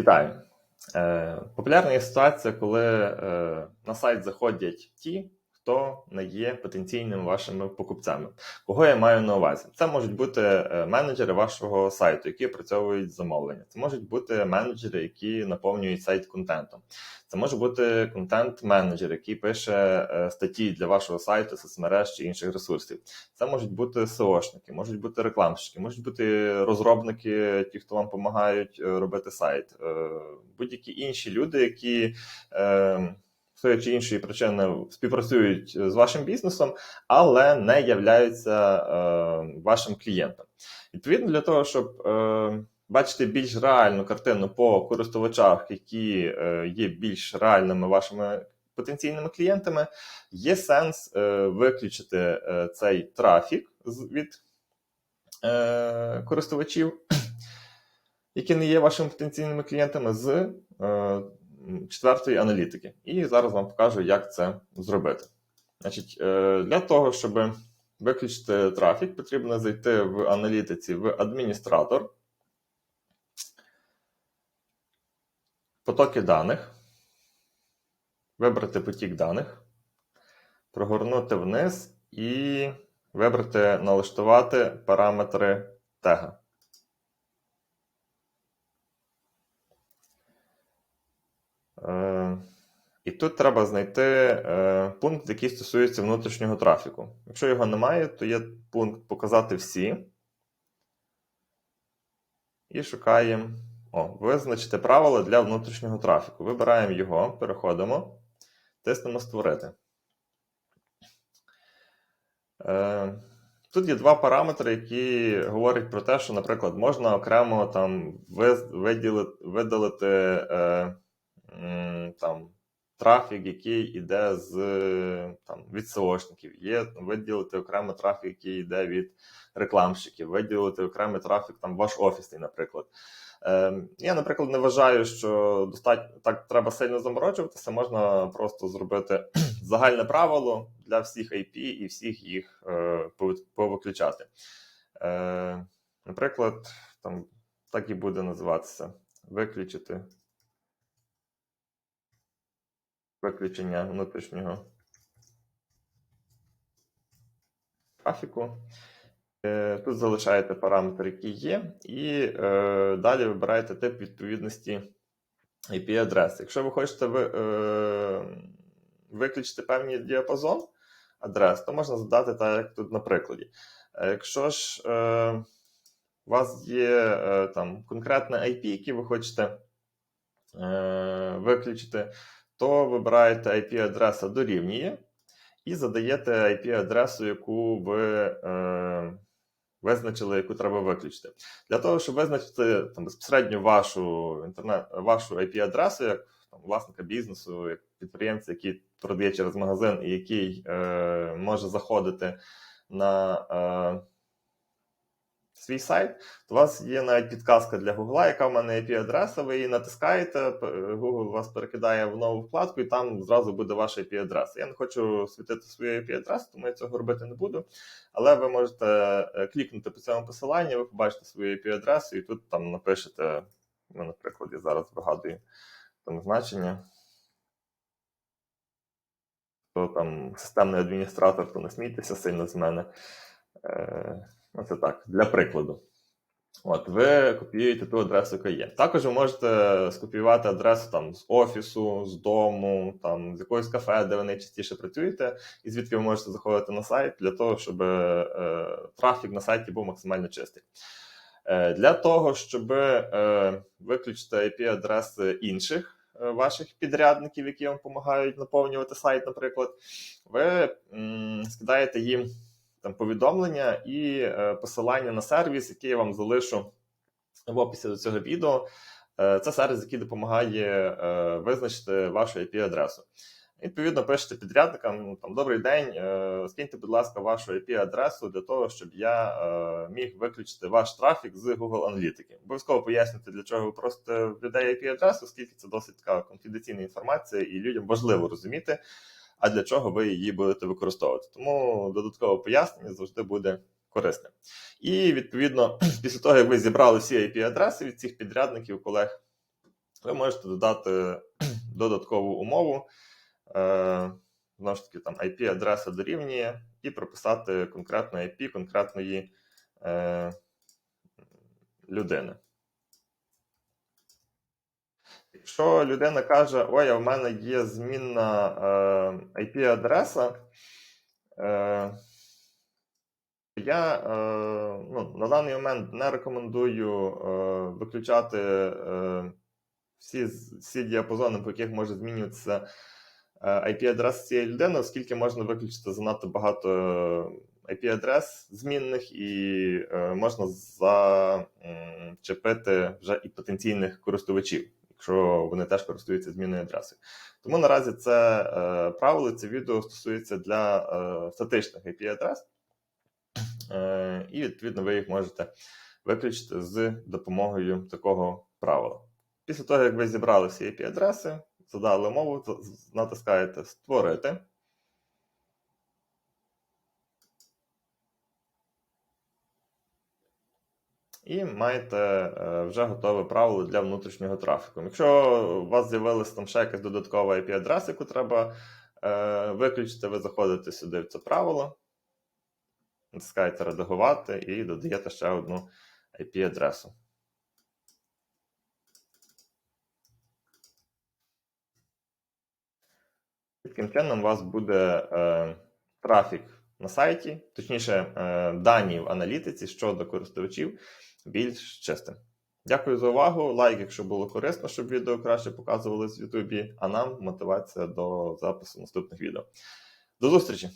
Вітаю. Е, популярна є ситуація, коли е, на сайт заходять ті, хто не є потенційними вашими покупцями. Кого я маю на увазі? Це можуть бути е, менеджери вашого сайту, які опрацьовують замовлення. Це можуть бути менеджери, які наповнюють сайт контентом. Це може бути контент-менеджер, який пише е, статті для вашого сайту, соцмереж чи інших ресурсів. Це можуть бути SEOшники, можуть бути рекламщики, можуть бути розробники, ті, хто вам допомагають е, робити сайт, будь-які інші люди, які е, з тої чи іншої причини співпрацюють з вашим бізнесом, але не являються е, вашим клієнтом. Відповідно, для того, щоб е, бачити більш реальну картину по користувачах, які е, є більш реальними вашими потенційними клієнтами, є сенс е, виключити е, цей трафік від е, користувачів, які не є вашими потенційними клієнтами з е, четвертої аналітики. І зараз вам покажу, як це зробити. Значить, е, для того, щоб виключити трафік, потрібно зайти в аналітиці в адміністратор, потоки даних, вибрати потік даних, прогорнути вниз і вибрати налаштувати параметри тега. І тут треба знайти е, пункт, який стосується внутрішнього трафіку. Якщо його немає, то є пункт Показати всі. І шукаємо о, визначити правила для внутрішнього трафіку. Вибираємо його, переходимо, тиснемо Створити. Е, Тут є два параметри, які говорять про те, що, наприклад, можна окремо там виділити, видалити е, там, трафік, який йде з там, від SEOшників, є виділити окремо трафік, який йде від рекламщиків, виділити окремий трафік, там ваш офісний, наприклад. Е, я, наприклад, не вважаю, що достатньо так треба сильно заморочуватися. Можна просто зробити загальне правило для всіх IP і всіх їх е, повиключати. Е, наприклад, там так і буде називатися: виключити виключення внутрішнього трафіку. Е, Тут залишаєте параметр, який є, і е, далі вибираєте тип відповідності IP-адреси. Якщо ви хочете ви, е, виключити певний діапазон адрес, то можна задати так, як тут на прикладі. Е, Якщо ж е, у вас є е, там конкретне IP, яке ви хочете е, виключити, то вибираєте IP-адреса дорівнює і задаєте IP-адресу, яку ви е, визначили, яку треба виключити. Для того, щоб визначити там, безпосередньо вашу інтернет, вашу IP-адресу, як там, власника бізнесу, як підприємця, який продає через магазин і який е, може заходити на е, свій сайт, то у вас є навіть підказка для Google, яка в мене IP-адреса, ви її натискаєте, Google вас перекидає в нову вкладку, і там зразу буде ваша IP-адреса. Я не хочу світити свою IP-адресу, тому я цього робити не буду. Але ви можете е, клікнути по цьому посиланні, ви побачите свою IP-адресу, і тут там напишете, ну, наприклад, я зараз вигадую там значення. Хто там системний адміністратор, то не смійтеся сильно з мене. Е, ну, це так, для прикладу. От, ви копіюєте ту адресу, яка є. Також ви можете скопіювати адресу там з офісу, з дому, там з якогось кафе, де ви найчастіше працюєте, і звідки ви можете заходити на сайт для того, щоб е, трафік на сайті був максимально чистий. Е, для того, щоб е, виключити IP-адреси інших е, ваших підрядників, які вам допомагають наповнювати сайт, наприклад, ви м, скидаєте їм там повідомлення і е, посилання на сервіс, який я вам залишу в описі до цього відео. Е, це сервіс, який допомагає е, визначити вашу IP-адресу. Відповідно, пишете підрядникам: ну, там, добрий день, скиньте, будь ласка, вашу IP-адресу для того, щоб я міг виключити ваш трафік з Google Аналітики. Обов'язково пояснюйте, для чого ви просите в людей IP-адресу, оскільки це досить така конфіденційна інформація, і людям важливо розуміти, а для чого ви її будете використовувати. Тому додаткове пояснення завжди буде корисним. І відповідно, після того, як ви зібрали всі IP-адреси від цих підрядників, колег ви можете додати додаткову умову. Е, знову ж таки, там IP-адреса дорівнює, і прописати конкретну IP конкретної е, людини. Якщо людина каже, ой, а в мене є змінна е, IP-адреса, е, я е, ну, на даний момент не рекомендую е, виключати е, всі, всі діапазони, по яких може змінюватися е, IP-адреса цієї людини, оскільки можна виключити занадто багато IP-адрес змінних, і е, можна зачепити вже і потенційних користувачів, якщо вони теж користуються змінною адресою. Тому наразі це е, правило, це відео стосується для е, статичних IP-адрес. Е, і відповідно ви їх можете виключити з допомогою такого правила. Після того, як ви зібрали всі IP-адреси, задали мову, натискаєте Створити. І маєте е, вже готове правило для внутрішнього трафіку. Якщо у вас з'явилася там ще якась додаткова IP-адреса, яку треба е, виключити, ви заходите сюди в це правило, натискаєте редагувати і додаєте ще одну IP-адресу. Таким чином, у вас буде е, трафік на сайті, точніше, е, дані в аналітиці щодо користувачів більш чистим. Дякую за увагу. Лайк, якщо було корисно, щоб відео краще показувалось в Ютубі, а нам мотивація до запису наступних відео. До зустрічі!